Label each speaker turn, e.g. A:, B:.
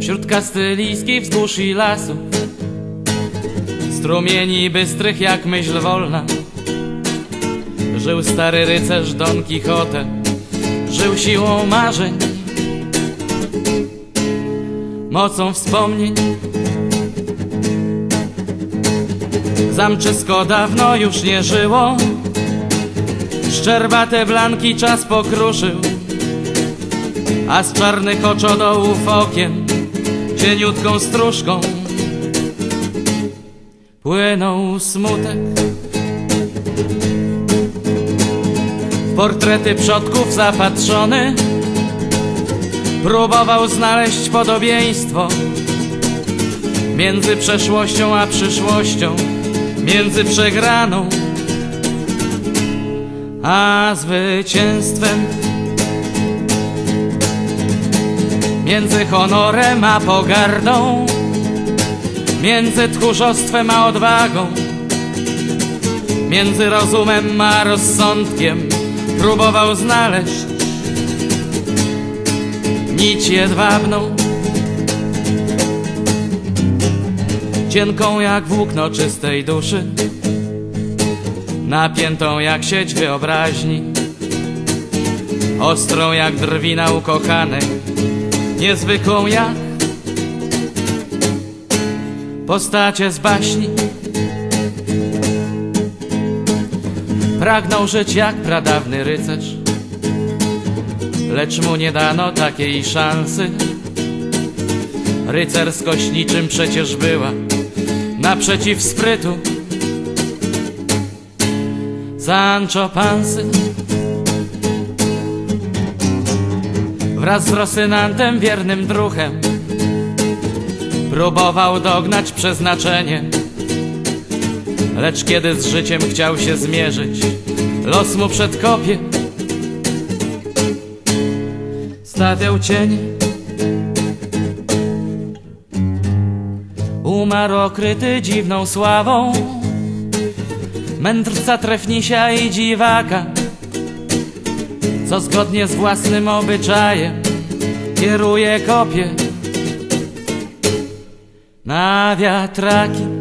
A: Wśród kastylijskich wzgórz i lasów Strumieni bystrych jak myśl wolna Żył stary rycerz Don Quixote Żył siłą marzeń Mocą wspomnień. Zamczysko dawno już nie żyło Szczerbate blanki czas pokruszył A z czarnych oczodołów okien Cieniutką stróżką Płynął smutek. Portrety przodków zapatrzony Próbował znaleźć podobieństwo Między przeszłością a przyszłością Między przegraną a zwycięstwem Między honorem a pogardą Między tchórzostwem a odwagą Między rozumem a rozsądkiem Próbował znaleźć Nić jedwabną Cienką jak włókno czystej duszy Napiętą jak sieć wyobraźni. Ostrą jak drwina ukochanej Niezwykłą jak Postacie z baśni. Pragnął żyć jak pradawny rycerz Lecz mu nie dano takiej szansy. Rycerskość niczym przecież była Naprzeciw sprytu Sancho Pansy. Wraz z Rosynantem wiernym druchem Próbował dognać przeznaczenie. Lecz kiedy z życiem chciał się zmierzyć Los mu przed kopie Stawiał cień. Umarł okryty dziwną sławą Mędrca trefnisia i dziwaka Co zgodnie z własnym obyczajem Kieruje kopie Na wiatraki